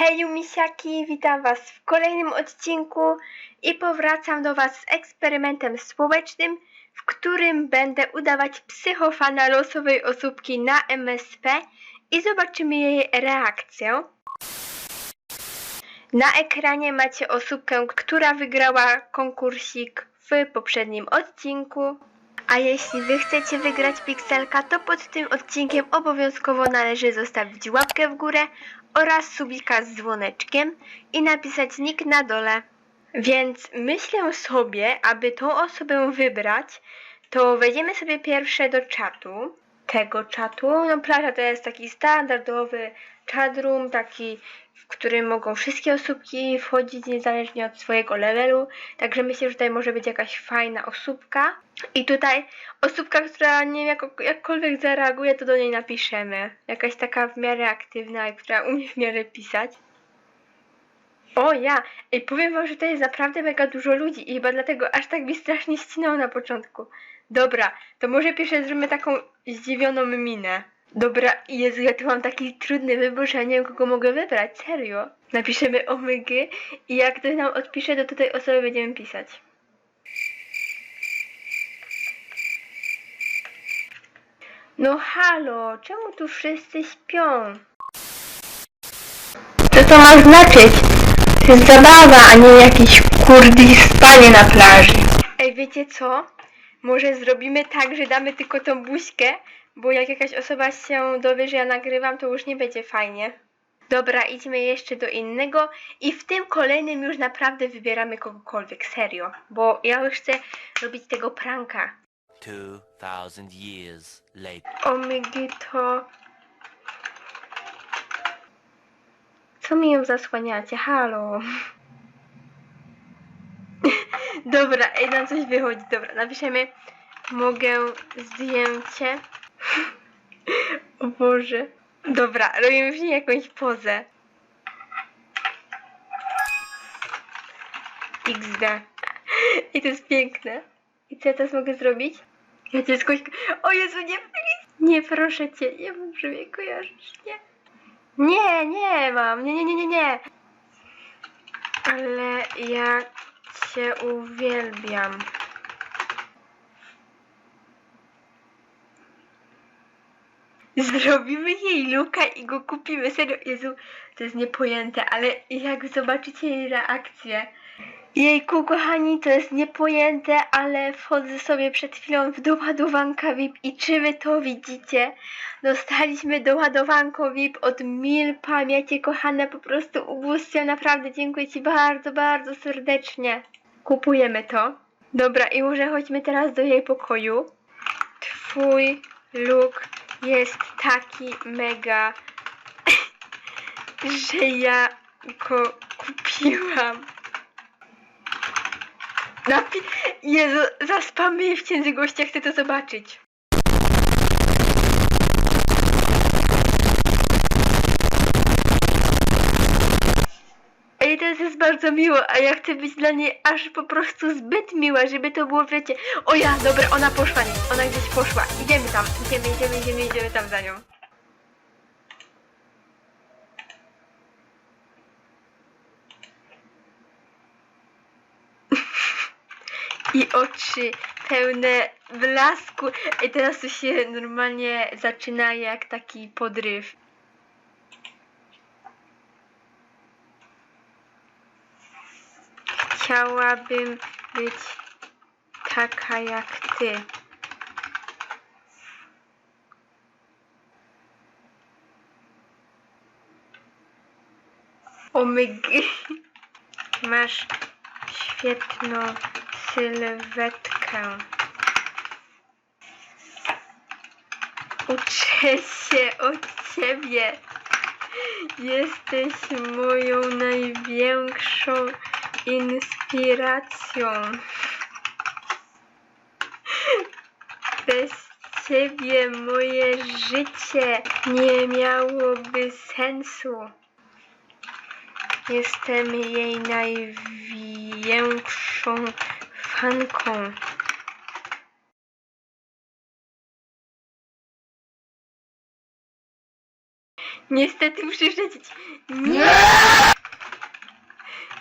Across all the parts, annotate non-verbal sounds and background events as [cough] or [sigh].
Heju misiaki, witam was w kolejnym odcinku i powracam do was z eksperymentem społecznym, w którym będę udawać psychofana losowej osóbki na MSP i zobaczymy jej reakcję. Na ekranie macie osóbkę, która wygrała konkursik w poprzednim odcinku. A jeśli wy chcecie wygrać pikselka, to pod tym odcinkiem obowiązkowo należy zostawić łapkę w górę oraz subika z dzwoneczkiem i napisać nick na dole. Więc myślę sobie, aby tą osobę wybrać, to wejdziemy sobie pierwsze do czatu. Tego czatu. No plaża to jest taki standardowy chatroom, taki w którym mogą wszystkie osóbki wchodzić niezależnie od swojego levelu. Także myślę, że tutaj może być jakaś fajna osóbka. I tutaj osóbka, która nie wiem, jak, jakkolwiek zareaguje, to do niej napiszemy. Jakaś taka w miarę aktywna, która umie w miarę pisać. O ja! I powiem wam, że to jest naprawdę mega dużo ludzi i chyba dlatego aż tak mi strasznie ścinało na początku. Dobra, to może pierwsze zrobimy taką zdziwioną minę. Dobra, Jezu, ja tu mam taki trudny wybór, że ja nie wiem kogo mogę wybrać, serio. Napiszemy omygy i jak ktoś nam odpisze, to tej osoby będziemy pisać. No halo, czemu tu wszyscy śpią? Co to ma znaczyć? To jest zabawa, a nie jakieś kurdi spanie na plaży. Ej, wiecie co? Może zrobimy tak, że damy tylko tą buźkę, bo jak jakaś osoba się dowie, że ja nagrywam, to już nie będzie fajnie. Dobra, idźmy jeszcze do innego i w tym kolejnym już naprawdę wybieramy kogokolwiek, serio. Bo ja już chcę robić tego pranka. 2000 years later. Co mi ją zasłaniacie? Halo. [laughs] Dobra, ej, nam coś wychodzi. Dobra, napiszemy mogę zdjęcie. [laughs] o Boże. Dobra, robimy w niej jakąś pozę. XD. [laughs] I to jest piękne. I co ja teraz mogę zrobić? Ja cię skądś... O Jezu, nie Nie, proszę cię, nie że mnie kojarzysz, nie. Nie, nie mam, nie, nie, nie, nie, nie. Ale ja cię uwielbiam. Zrobimy jej luka i go kupimy. Serio, Jezu, to jest niepojęte, ale jak zobaczycie jej reakcję. Jejku, kochani, to jest niepojęte, ale wchodzę sobie przed chwilą w doładowanka VIP i czy wy to widzicie? Dostaliśmy doładowanko VIP od Milpa, miecie kochane, po prostu ubóstwiam, naprawdę dziękuję Ci bardzo, bardzo serdecznie. Kupujemy to. Dobra, i może chodźmy teraz do jej pokoju. Twój look jest taki mega, [coughs] że ja go kupiłam. Napi- Jezu, zaspamy w ciędzy gościa, chcę to zobaczyć. Ej, to jest bardzo miło, a ja chcę być dla niej aż po prostu zbyt miła, żeby to było, wiecie... O ja, dobra, ona poszła, ona gdzieś poszła. Idziemy tam, idziemy, idziemy, idziemy, idziemy tam za nią. I oczy pełne blasku. I teraz to się normalnie zaczyna jak taki podryw. Chciałabym być taka jak ty. Omygy. [laughs] Masz świetną sylwetkę. Uczę się od ciebie. Jesteś moją największą inspiracją. Bez ciebie moje życie nie miałoby sensu. Jestem jej największą kochanką Niestety muszę wlecieć. Nie!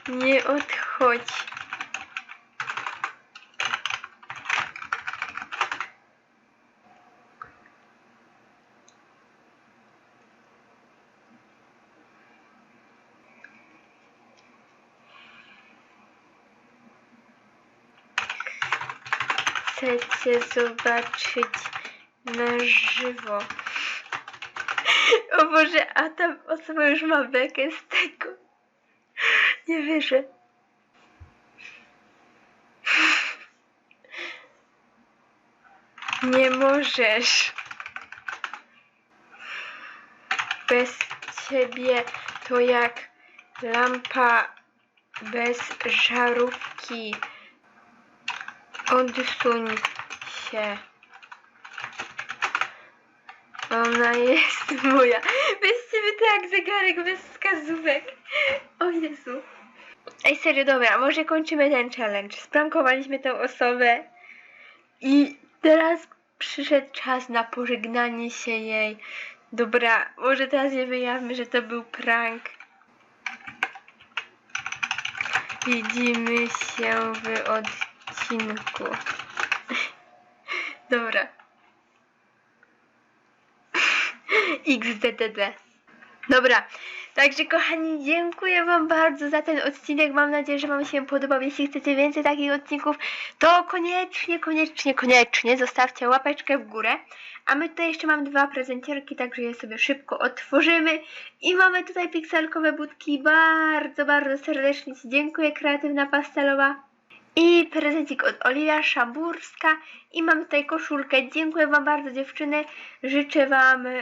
Nie odchodź. Chcę cię zobaczyć na żywo. O Boże, a ta osoba już ma bekę z tego. Nie wierzę. Nie możesz. Bez ciebie to jak lampa bez żarówki. Odsuń się. Ona jest moja. Bez ciebie to jak zegarek bez wskazówek. O Jezu. Ej, serio, dobra, może kończymy ten challenge. Sprankowaliśmy tę osobę i teraz przyszedł czas na pożegnanie się jej. Dobra, może teraz nie wyjawmy, że to był prank. Widzimy się w odcinku. [laughs] Dobra. [laughs] XDDD. Dobra, także kochani, dziękuję Wam bardzo za ten odcinek. Mam nadzieję, że Wam się podobał. Jeśli chcecie więcej takich odcinków, to koniecznie, koniecznie, koniecznie zostawcie łapeczkę w górę. A my tutaj jeszcze mam dwa prezencierki, także je sobie szybko otworzymy. I mamy tutaj pikselkowe budki. Bardzo, bardzo serdecznie Ci dziękuję, kreatywna pastelowa. I prezencik od Oliwia Szaburska. I mam tutaj koszulkę. Dziękuję Wam bardzo dziewczyny. Życzę Wam yy,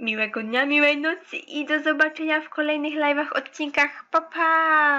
miłego dnia, miłej nocy i do zobaczenia w kolejnych live'ach, odcinkach. Pa, pa!